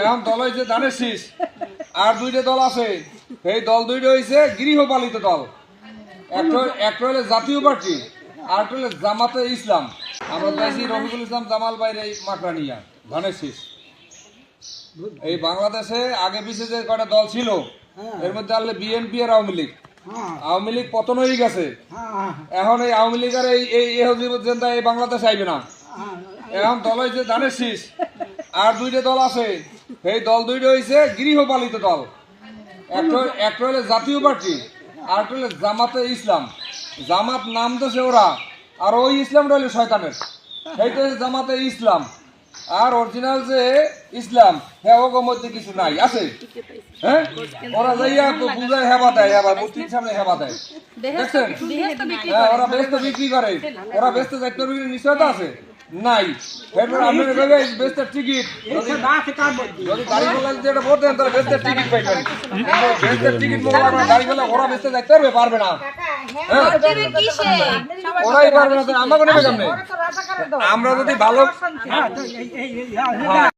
এখন দল হয়েছে ধানের শীষ। আর দুইটা দল আছে। এই দল দুইটা হয়েছে গৃহপালিত দল। একটা হলো জাতীয় পার্টি, আর একটা হলো জামাতে ইসলাম। আমরা দেখছি রফিকুল ইসলাম জামাল বাইরে এই মাকড়ানিয়া, ধানের শীষ। এই বাংলাদেশে আগে পিছিয়ে যে কয়টা দল ছিল, এর মধ্যে আনলে বিএনপি আর আওয়ামী লীগ। আওয়ামী লীগ পতন হয়ে গেছে। এখন এই আওয়ামী লীগের এই এই এই জেন্দা এই বাংলাদেশ আইবে না। এখন দল হয়েছে ধানের শীষ। আর দুইটা দল আছে এই দল দুইটা হয়েছে গৃহপালিত দল। একটা হলো জাতীয় পার্টি আর একটা হলো জামাতে ইসলাম। জামাত নাম দিয়েছে ওরা আর ওই ইসলামটা হলো শয়তানের। তো হচ্ছে জামাতে ইসলাম। আর অরিজিনাল যে ইসলাম হ্যাঁ ওগো মধ্যে কিছু নাই আছে? হ্যাঁ? ওরা যাইয়া তো বুঝায় হেবা দেয় হেবা মূর্তির সামনে হেবা দেয়। দেখছেন? হ্যাঁ ওরা ব্যস্ত বিক্রি করে। ওরা ব্যস্ত যাইতে পারবে নিশ্চয়তা আছে। নাই। এরপর টিকিট যদি গাড়ি বলে যেটা ভোট দেন তাহলে ব্যস্তের টিকিট পাইবেন। ব্যস্তের টিকিট মোবাইল আপনার গাড়ি বলে ওরা যাইতে পারবে পারবে না। হ্যাঁ? ওরাই পারবে না আমাকে নেবে কেমনে আমরা যদি ভালো